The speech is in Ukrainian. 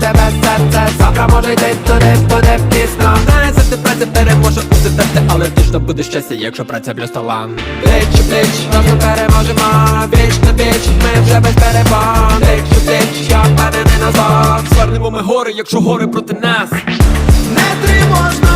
тебе серце Завтра може йти туди, буде пізно. Знає, ти праця переможе у серце Але точно буде щастя, якщо праця плюс талант Плеч у плеч, разом переможемо. Віч на віч, ми вже без перебан Плеч у плеч, я впевнений назад Звернемо ми гори, якщо гори проти нас. Не тривожно